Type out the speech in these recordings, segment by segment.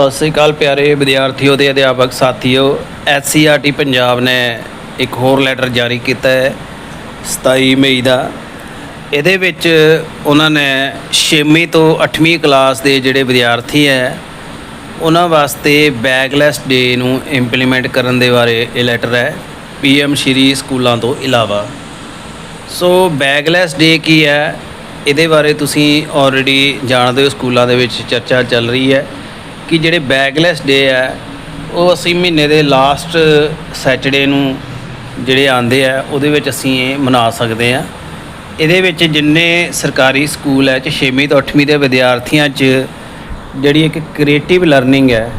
ਸਤਿ ਸ੍ਰੀ ਅਕਾਲ ਪਿਆਰੇ ਵਿਦਿਆਰਥੀਓ ਤੇ ਅਧਿਆਪਕ ਸਾਥੀਓ ਐਸਸੀਆਰਟੀ ਪੰਜਾਬ ਨੇ ਇੱਕ ਹੋਰ ਲੈਟਰ ਜਾਰੀ ਕੀਤਾ ਹੈ 27 ਮਈ ਦਾ। ਇਹਦੇ ਵਿੱਚ ਉਹਨਾਂ ਨੇ 6ਵੀਂ ਤੋਂ 8ਵੀਂ ਕਲਾਸ ਦੇ ਜਿਹੜੇ ਵਿਦਿਆਰਥੀ ਹੈ, ਉਹਨਾਂ ਵਾਸਤੇ ਬੈਗਲੈਸ ਡੇ ਨੂੰ ਇੰਪਲੀਮੈਂਟ ਕਰਨ ਦੇ ਬਾਰੇ ਇਹ ਲੈਟਰ ਹੈ ਪੀਐਮ ਸ਼੍ਰੀ ਸਕੂਲਾਂ ਤੋਂ ਇਲਾਵਾ। ਸੋ ਬੈਗਲੈਸ ਡੇ ਕੀ ਹੈ? ਇਹਦੇ ਬਾਰੇ ਤੁਸੀਂ ਆਲਰੇਡੀ ਜਾਣਦੇ ਹੋ, ਸਕੂਲਾਂ ਦੇ ਵਿੱਚ ਚਰਚਾ ਚੱਲ ਰਹੀ ਹੈ। ਕਿ ਜਿਹੜੇ ਬੈਗਲੈਸ ਡੇ ਹੈ ਉਹ ਅਸੀਂ ਮਹੀਨੇ ਦੇ ਲਾਸਟ ਸੈਟਰਡੇ ਨੂੰ ਜਿਹੜੇ ਆਉਂਦੇ ਆ, ਉਹਦੇ ਵਿੱਚ ਅਸੀਂ ਇਹ ਮਨਾ ਸਕਦੇ ਆ। ਇਹਦੇ ਵਿੱਚ ਜਿੰਨੇ ਸਰਕਾਰੀ ਸਕੂਲ ਹੈ ਚ 6ਵੀਂ ਤੋਂ 8ਵੀਂ ਦੇ ਵਿਦਿਆਰਥੀਆਂ 'ਚ ਜਿਹੜੀ ਇੱਕ ਕ੍ਰੀਏਟਿਵ ਲਰਨਿੰਗ ਹੈ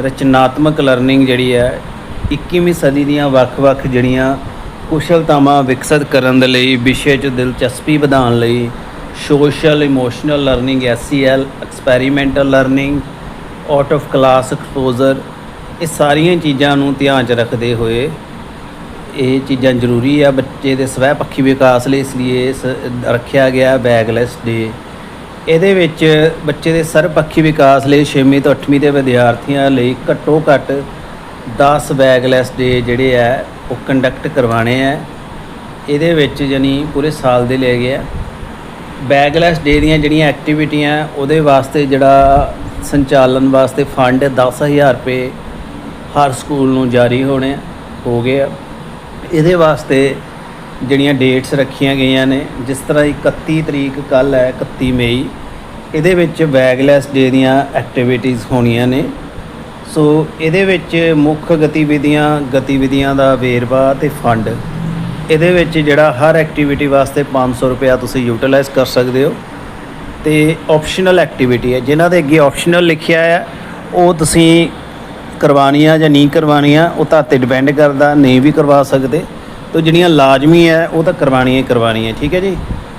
ਰਚਨਾਤਮਕ ਲਰਨਿੰਗ ਜਿਹੜੀ ਹੈ 21ਵੀਂ ਸਦੀ ਦੀਆਂ ਵੱਖ-ਵੱਖ ਜਿਹੜੀਆਂ ਕੁਸ਼ਲਤਾਵਾਂ ਵਿਕਸਿਤ ਕਰਨ ਦੇ ਲਈ, ਵਿਸ਼ੇ 'ਚ ਦਿਲਚਸਪੀ ਵਧਾਉਣ ਲਈ social, emotional learning SCL experimental learning, out of class, exposure, ਇਹ ਸਾਰੀਆਂ ਚੀਜ਼ਾਂ ਨੂੰ ਧਿਆਨ 'ਚ ਰੱਖਦੇ ਹੋਏ ਇਹ ਚੀਜ਼ਾਂ ਜ਼ਰੂਰੀ ਆ। ਬੱਚੇ ਦੇ ਸਵੈ ਪੱਖੀ ਵਿਕਾਸ ਲਈ ਇਸ ਲਈ ਇਸ ਰੱਖਿਆ ਗਿਆ ਬੈਗਲੈਸ ਡੇ। ਇਹਦੇ ਵਿੱਚ ਬੱਚੇ ਦੇ ਸਰਵਪੱਖੀ ਵਿਕਾਸ ਲਈ 6ਵੀਂ ਤੋਂ 8ਵੀਂ ਦੇ ਵਿਦਿਆਰਥੀਆਂ ਲਈ ਘੱਟੋ ਘੱਟ 10 ਬੈਗਲੈਸ ਡੇ ਜਿਹੜੇ ਆ, ਉਹ ਕੰਡਕਟ ਕਰਵਾਣੇ ਆ। ਇਹਦੇ ਵਿੱਚ ਯਾਨੀ ਪੂਰੇ ਸਾਲ ਦੇ ਲਏ ਗਏ ਆ। ਬੈਗਲੈਸ ਡੇ ਦੀਆਂ ਜਿਹੜੀਆਂ ਐਕਟੀਵਿਟੀਆਂ, ਉਹਦੇ ਵਾਸਤੇ ਜਿਹੜਾ ਸੰਚਾਲਨ ਵਾਸਤੇ ਫੰਡ 10000 ਰੁਪਏ ਹਰ ਸਕੂਲ ਨੂੰ ਜਾਰੀ ਹੋਣੇ ਹੋ ਗਏ ਆ। ਇਹਦੇ ਵਾਸਤੇ ਜਿਹੜੀਆਂ ਡੇਟਸ ਰੱਖੀਆਂ ਗਈਆਂ ਨੇ, ਜਿਸ ਤਰ੍ਹਾਂ 31 ਤਰੀਕ ਕੱਲ ਹੈ 31 ਮਈ, ਇਹਦੇ ਵਿੱਚ ਬੈਗਲੈਸ ਡੇ ਦੀਆਂ ਐਕਟੀਵਿਟੀਜ਼ ਹੋਣੀਆਂ ਨੇ। ਸੋ ਇਹਦੇ ਵਿੱਚ ਮੁੱਖ ਗਤੀਵਿਧੀਆਂ ਗਤੀਵਿਧੀਆਂ ਦਾ ਵੇਰਵਾ ਤੇ ਫੰਡ। ਇਹਦੇ ਵਿੱਚ ਜਿਹੜਾ ਹਰ ਐਕਟੀਵਿਟੀ ਵਾਸਤੇ 500 ਰੁਪਇਆ ਤੁਸੀਂ ਯੂਟਿਲਾਈਜ਼ ਕਰ ਸਕਦੇ ਹੋ। ਤੇ ਆਪਸ਼ਨਲ ਐਕਟੀਵਿਟੀ ਹੈ, ਜਿਨ੍ਹਾਂ ਦੇ ਅੱਗੇ ਆਪਸ਼ਨਲ ਲਿਖਿਆ ਹੈ, ਉਹ ਤੁਸੀਂ ਕਰਵਾਉਣੀਆਂ ਜਾਂ ਨਹੀਂ ਕਰਵਾਉਣੀਆਂ, ਉਹ ਤਾਂ ਤੇ ਡਿਪੈਂਡ ਕਰਦਾ, ਨਹੀਂ ਵੀ ਕਰਵਾ ਸਕਦੇ। ਤੋ ਜਿਹੜੀਆਂ ਲਾਜ਼ਮੀ ਹੈ, ਉਹ ਤਾਂ ਕਰਵਾਉਣੀਆਂ ਹੀ ਕਰਵਾਉਣੀਆਂ, ਠੀਕ ਹੈ ਜੀ?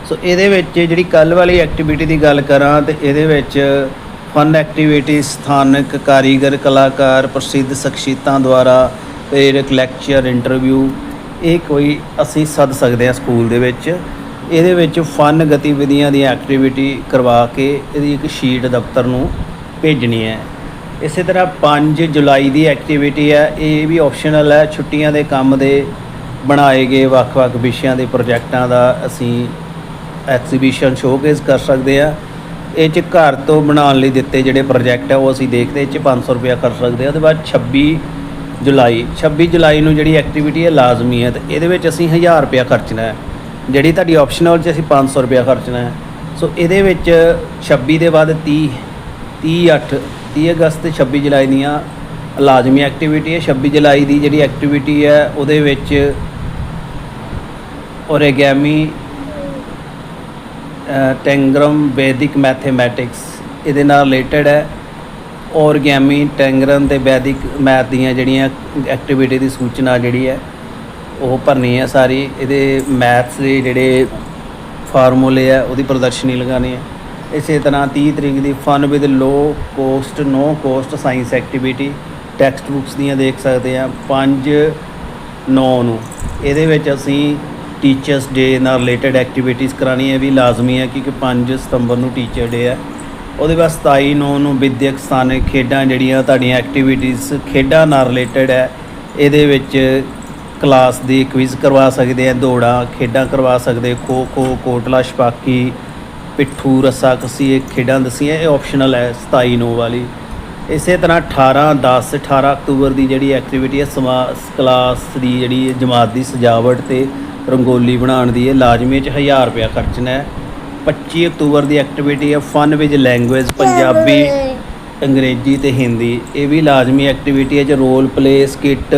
ਸੋ ਇਹਦੇ ਵਿੱਚ ਜਿਹੜੀ ਕੱਲ ਵਾਲੀ ਐਕਟੀਵਿਟੀ ਦੀ ਗੱਲ ਕਰਾਂ, ਤੇ ਇਹਦੇ ਵਿੱਚ ਫਨ ਐਕਟੀਵਿਟੀ ਸਥਾਨਕ ਕਾਰੀਗਰ, ਕਲਾਕਾਰ, ਪ੍ਰਸਿੱਧ ਸ਼ਖਸੀਅਤਾਂ ਦੁਆਰਾ ਪ੍ਰੇਰਕ ਲੈਕਚਰ ਇੰਟਰਵਿਊ ਇਹ ਕੋਈ ਅਸੀਂ ਸੱਦ ਸਕਦੇ ਹਾਂ ਸਕੂਲ ਦੇ ਵਿੱਚ। ਇਹਦੇ ਵਿੱਚ ਫਨ ਗਤੀਵਿਧੀਆਂ ਦੀ ਐਕਟੀਵਿਟੀ ਕਰਵਾ ਕੇ ਇਹਦੀ ਇੱਕ ਸ਼ੀਟ ਦਫ਼ਤਰ ਨੂੰ ਭੇਜਣੀ ਹੈ। ਇਸੇ ਤਰ੍ਹਾਂ 5 ਜੁਲਾਈ ਦੀ ਐਕਟੀਵਿਟੀ ਹੈ। ਇਹ ਵੀ ਆਪਸ਼ਨਲ ਹੈ। ਛੁੱਟੀਆਂ ਦੇ ਕੰਮ ਦੇ ਬਣਾਏ ਗਏ ਵੱਖ-ਵੱਖ ਵਿਸ਼ਿਆਂ ਦੇ ਪ੍ਰੋਜੈਕਟਾਂ ਦਾ ਅਸੀਂ ਐਕਸੀਬਿਸ਼ਨ ਸ਼ੋਕੇਸ ਕਰ ਸਕਦੇ ਆ ਇਹ ਚ ਘਰ ਤੋਂ ਬਣਾਉਣ ਲਈ ਦਿੱਤੇ ਜਿਹੜੇ ਪ੍ਰੋਜੈਕਟ ਆ ਉਹ ਅਸੀਂ ਦੇਖਦੇ, ਇਹ ਚ 500 ਰੁਪਇਆ ਕਰ ਸਕਦੇ ਆ ਉਹਦੇ ਬਾਅਦ 26 ਜੁਲਾਈ 26 ਜੁਲਾਈ ਨੂੰ ਜਿਹੜੀ ਐਕਟੀਵਿਟੀ ਹੈ ਲਾਜ਼ਮੀ ਹੈ ਤੇ ਇਹਦੇ ਵਿੱਚ ਅਸੀਂ 1000 ਰੁਪਇਆ ਖਰਚਣਾ ਹੈ। ਜਿਹੜੀ ਤੁਹਾਡੀ ਆਪਸ਼ਨਲ ਚ ਅਸੀਂ 500 ਰੁਪਇਆ ਖਰਚਣਾ ਹੈ। ਸੋ ਇਹਦੇ ਵਿੱਚ 26 ਦੇ ਬਾਅਦ 30 30 8 30 ਅਗਸਤ ਤੇ 26 ਜੁਲਾਈ ਦੀਆਂ ਲਾਜ਼ਮੀ ਐਕਟੀਵਿਟੀ ਹੈ। 26 ਜੁਲਾਈ ਦੀ ਜਿਹੜੀ ਐਕਟੀਵਿਟੀ ਹੈ ਉਹਦੇ ਵਿੱਚ ਓਰੇਗਾਮੀ ਟੈਂਗਰਮ ਵੈਦਿਕ ਮੈਥਮੈਟਿਕਸ ਇਹਦੇ ਨਾਲ ਰਿਲੇਟਡ ਹੈ। ਓਰਗਾਮੀ ਟੈਂਗਰਨ ਤੇ ਵੈਦਿਕ ਮੈਥ ਦੀਆਂ ਜਿਹੜੀਆਂ ਐਕਟੀਵਿਟੀ ਦੀ ਸੂਚਨਾ ਜਿਹੜੀ ਹੈ, ਉਹ ਭਰਨੀ ਹੈ ਸਾਰੀ। ਇਹਦੇ ਮੈਥਸ ਦੇ ਜਿਹੜੇ ਫਾਰਮੂਲੇ ਆ ਉਹਦੀ ਪ੍ਰਦਰਸ਼ਨੀ ਲਗਾਉਣੀ ਹੈ। ਇਸੇ ਤਰ੍ਹਾਂ 30 ਤਰੀਕ ਦੀ fun with low cost no cost science activity textbooks ਦੀਆਂ ਦੇਖ ਸਕਦੇ ਆ 5 9 ਨੂੰ। ਇਹਦੇ ਵਿੱਚ ਅਸੀਂ ਟੀਚਰਸ ਡੇ ਨਾਲ ਰਿਲੇਟਡ ਐਕਟੀਵਿਟੀਜ਼ ਕਰਾਉਣੀ ਹੈ ਵੀ ਲਾਜ਼ਮੀ ਹੈ, ਕਿਉਂਕਿ 5 ਸਤੰਬਰ ਨੂੰ ਟੀਚਰ ਡੇ ਹੈ। ਉਹਦੇ ਬਾਅਦ 27 9 ਨੂੰ ਵਿਦਿਅਕ ਸਥਾਨਕ ਖੇਡਾਂ ਜਿਹੜੀਆਂ ਤੁਹਾਡੀਆਂ ਐਕਟੀਵਿਟੀਜ਼ ਖੇਡਾਂ ਨਾਲ ਰਿਲੇਟਡ ਹੈ, ਇਹਦੇ ਵਿੱਚ ਕਲਾਸ ਦੀ ਕੁਇਜ਼ ਕਰਵਾ ਸਕਦੇ ਆ ਦੌੜਾਂ, ਖੇਡਾਂ ਕਰਵਾ ਸਕਦੇ ਖੋ ਖੋ, ਕੋਟਲਾ, ਛਪਾਕੀ, ਪਿੱਠੂ, ਰੱਸਾ ਕੱਸੀ, ਇਹ ਖੇਡਾਂ ਦਸੀਆਂ, ਇਹ ਆਪਸ਼ਨਲ ਹੈ 27 ਨੌ ਵਾਲੀ। ਇਸੇ ਤਰ੍ਹਾਂ 18 10 18 ਅਕਤੂਬਰ ਦੀ ਜਿਹੜੀ ਐਕਟੀਵਿਟੀ ਹੈ, ਸਮਾ ਕਲਾਸ ਦੀ ਜਿਹੜੀ ਜਮਾਤ ਦੀ ਸਜਾਵਟ ਤੇ ਰੰਗੋਲੀ ਬਣਾਉਣ ਦੀ ਹੈ, ਲਾਜ਼ਮੀ ਚ 1000 ਰੁਪਇਆ ਖਰਚਣਾ ਹੈ। 25 ਅਕਤੂਬਰ ਦੀ ਐਕਟੀਵਿਟੀ ਹੈ। Fun with language Punjabi, Angrezi ਤੇ ਹਿੰਦੀ। ਇਹ ਵੀ ਲਾਜ਼ਮੀ ਐਕਟੀਵਿਟੀ ਹੈ ਚ ਰੋਲ ਪਲੇ ਸਕਿੱਟ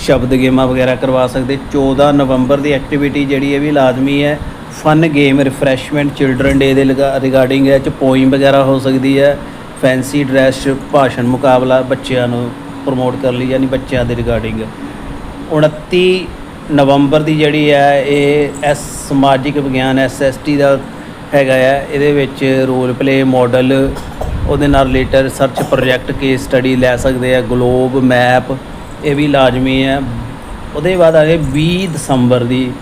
ਸ਼ਬਦ ਗੇਮਾਂ ਵਗੈਰਾ ਕਰਵਾ ਸਕਦੇ। 14 ਨਵੰਬਰ ਦੀ ਐਕਟੀਵਿਟੀ ਜਿਹੜੀ ਇਹ ਵੀ ਲਾਜ਼ਮੀ ਹੈ। Fun game refreshment children day ਦੇ ਰਿਗਾਰਡਿੰਗ ਹੈ ਚ ਪੋਇਮ ਵਗੈਰਾ ਹੋ ਸਕਦੀ ਹੈ। ਫੈਂਸੀ ਡਰੈਸ ਭਾਸ਼ਣ ਮੁਕਾਬਲਾ ਬੱਚਿਆਂ ਨੂੰ ਪ੍ਰਮੋਟ ਕਰ ਲਈ ਯਾਨੀ ਬੱਚਿਆਂ ਦੇ ਰਿਗਾਰਡਿੰਗ 29 ਨਵੰਬਰ ਦੀ ਜਿਹੜੀ ਹੈ, ਇਹ ਐਸ ਸਮਾਜਿਕ ਵਿਗਿਆਨ ਐਸਐਸਟੀ ਦਾ ਹੈਗਾ ਆ, ਇਹਦੇ ਵਿੱਚ ਰੋਲ ਪਲੇ ਮਾਡਲ ਉਹਦੇ ਨਾਲ related search project case study ਲੈ ਸਕਦੇ ਆ ਗਲੋਬ ਮੈਪ ਇਹ ਵੀ ਲਾਜ਼ਮੀ ਹੈ ਉਹਦੇ ਬਾਅਦ ਆ ਗਏ 20 ਦਸੰਬਰ ਦੀ,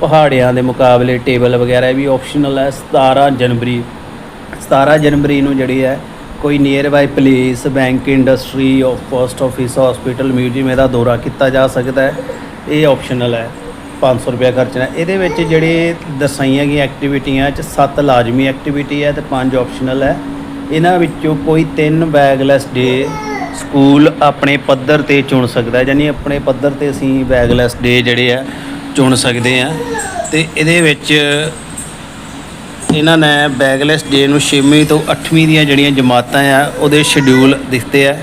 ਪਹਾੜਿਆਂ ਦੇ ਮੁਕਾਬਲੇ ਟੇਬਲ ਵਗੈਰਾ, ਇਹ ਵੀ ਆਪਸ਼ਨਲ ਹੈ 17 ਜਨਵਰੀ। 17 ਜਨਵਰੀ ਨੂੰ ਜਿਹੜੀ ਹੈ ਕੋਈ nearby place bank industry of post office hospital museum ਇਹਦਾ ਦੌਰਾ ਕੀਤਾ ਜਾ ਸਕਦਾ ਹੈ। ਇਹ ਆਪਸ਼ਨਲ ਹੈ। 500 ਰੁਪਏ ਖਰਚਣਾ ਇਹਦੇ ਵਿੱਚ ਜਿਹੜੇ ਦਰਸਾਈਆਂ ਗਈਆਂ ਐਕਟੀਵਿਟੀਆਂ ਚ 7 ਲਾਜ਼ਮੀ ਐਕਟੀਵਿਟੀ ਹੈ ਤੇ 5 ਆਪਸ਼ਨਲ ਹੈ। ਇਹਨਾਂ ਵਿੱਚੋਂ ਕੋਈ ਤਿੰਨ ਬੈਗਲੈਸ ਡੇ ਸਕੂਲ ਆਪਣੇ ਪੱਧਰ ਤੇ ਚੁਣ ਸਕਦਾ ਹੈ। ਯਾਨੀ ਆਪਣੇ ਪੱਧਰ ਤੇ ਅਸੀਂ ਬੈਗਲੈਸ ਡੇ ਜਿਹੜੇ ਆ, ਚੁਣ ਸਕਦੇ ਆ ਤੇ ਇਹਦੇ ਵਿੱਚ ਇਹਨਾਂ ਨੇ ਬੈਗਲੈਸ ਡੇ ਨੂੰ 6ਵੀਂ ਤੋਂ 8ਵੀਂ ਦੀਆਂ ਜਿਹੜੀਆਂ ਜਮਾਤਾਂ ਆ, ਉਹਦੇ ਸ਼ਡਿਊਲ ਦਿੱਤੇ ਆ।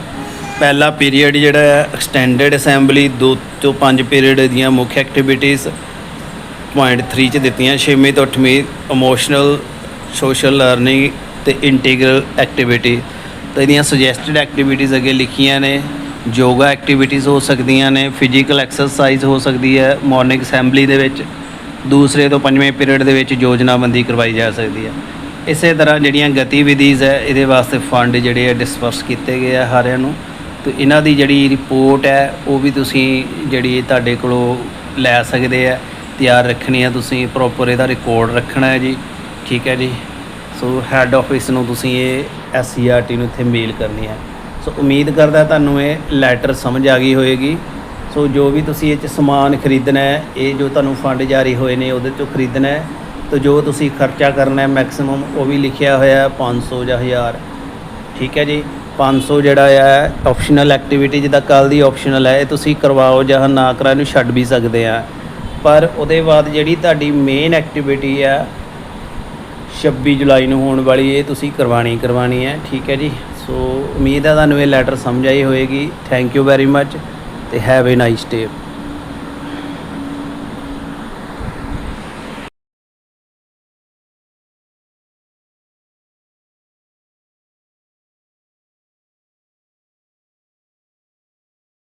ਪਹਿਲਾ ਪੀਰੀਅਡ ਜਿਹੜਾ ਹੈ ਐਕਸਟੈਂਡਡ ਅਸੈਂਬਲੀ 2 ਤੋਂ 5 ਪੀਰੀਅਡ ਦੀਆਂ ਮੁੱਖ ਐਕਟੀਵਿਟੀਜ਼ ਪੁਆਇੰਟ 3 ਚ ਦਿੱਤੀਆਂ 6ਵੀਂ ਤੋਂ 8ਵੀਂ ਇਮੋਸ਼ਨਲ ਸੋਸ਼ਲ ਲਰਨਿੰਗ ਤੇ ਇੰਟੀਗਰਲ ਐਕਟੀਵਿਟੀ ਤੇ ਇਹਦੀਆਂ ਸੁਜੈਸਟਡ ਐਕਟੀਵਿਟੀਜ਼ ਅੱਗੇ ਲਿਖੀਆਂ ਨੇ ਯੋਗਾ ਐਕਟੀਵਿਟੀਜ਼ ਹੋ ਸਕਦੀਆਂ ਨੇ ਫਿਜ਼ੀਕਲ ਐਕਸਰਸਾਈਜ਼ ਹੋ ਸਕਦੀ ਹੈ ਮਾਰਨਿੰਗ ਅਸੈਂਬਲੀ ਦੇ ਵਿੱਚ। ਦੂਸਰੇ ਤੋਂ ਪੰਜਵੇਂ ਪੀਰੀਅਡ ਦੇ ਵਿੱਚ ਯੋਜਨਾਬੰਦੀ ਕਰਵਾਈ ਜਾ ਸਕਦੀ ਹੈ। ਇਸੇ ਤਰ੍ਹਾਂ ਜਿਹੜੀਆਂ ਗਤੀਵਿਧੀਜ਼ ਹੈ, ਇਹਦੇ ਵਾਸਤੇ ਫੰਡ ਜਿਹੜੇ ਆ ਡਿਸਪਰਸ ਕੀਤੇ ਗਏ ਆ ਸਾਰਿਆਂ ਨੂੰ। ਤੇ ਇਹਨਾਂ ਦੀ ਜਿਹੜੀ ਰਿਪੋਰਟ ਹੈ, ਉਹ ਵੀ ਤੁਸੀਂ ਜਿਹੜੀ ਤੁਹਾਡੇ ਕੋਲੋਂ ਲੈ ਸਕਦੇ ਆ। ਤਿਆਰ ਰੱਖਣੀ ਆ ਤੁਸੀਂ ਪ੍ਰੋਪਰ ਇਹਦਾ ਰਿਕਾਰਡ ਰੱਖਣਾ ਹੈ ਜੀ। ਠੀਕ ਹੈ ਜੀ? ਸੋ ਹੈੱਡ ਆਫਿਸ ਨੂੰ ਤੁਸੀਂ ਇਹ ਐਸਸੀਆਰਟੀ ਨੂੰ ਇੱਥੇ ਮੇਲ ਕਰਨੀ ਹੈ। ਸੋ ਉਮੀਦ ਕਰਦਾ ਤੁਹਾਨੂੰ ਇਹ ਲੈਟਰ ਸਮਝ ਆ ਗਈ ਹੋਏਗੀ। ਸੋ ਜੋ ਵੀ ਤੁਸੀਂ ਇਹ ਚ ਸਮਾਨ ਖਰੀਦਣਾ ਹੈ, ਇਹ ਜੋ ਤੁਹਾਨੂੰ ਫੰਡ ਜਾਰੀ ਹੋਏ ਨੇ, ਉਹਦੇ 'ਚੋਂ ਖਰੀਦਣਾ ਹੈ। ਤੇ ਜੋ ਤੁਸੀਂ ਖਰਚਾ ਕਰਨਾ ਹੈ ਮੈਕਸਿਮਮ ਉਹ ਵੀ ਲਿਖਿਆ ਹੋਇਆ ਹੈ 500 ਜਾਂ 1000 ਠੀਕ ਹੈ ਜੀ? 500 ਜਿਹੜਾ ਹੈ ਆਪਸ਼ਨਲ ਐਕਟੀਵਿਟੀ ਜਿੱਦਾਂ ਕੱਲ ਦੀ ਆਪਸ਼ਨਲ ਹੈ, ਇਹ ਤੁਸੀਂ ਕਰਵਾਓ ਜਾਂ ਨਾ ਕਰਾ ਇਹਨੂੰ ਛੱਡ ਵੀ ਸਕਦੇ ਆ। ਪਰ ਉਹਦੇ ਬਾਅਦ ਜਿਹੜੀ ਤੁਹਾਡੀ ਮੇਨ ਐਕਟੀਵਿਟੀ ਆ 26 ਜੁਲਾਈ ਨੂੰ ਹੋਣ ਵਾਲੀ, ਇਹ ਤੁਸੀਂ ਕਰਵਾਣੀ ਕਰਵਾਣੀ ਹੈ, ਠੀਕ ਹੈ ਜੀ? ਸੋ ਉਮੀਦ ਹੈ ਤੁਹਾਨੂੰ ਇਹ ਲੈਟਰ ਸਮਝ ਆਈ ਹੋਏਗੀ। ਥੈਂਕ ਯੂ ਵੈਰੀ ਮੱਚ ਤੇ ਹੈਵ ਅ ਨਾਈਸ ਡੇ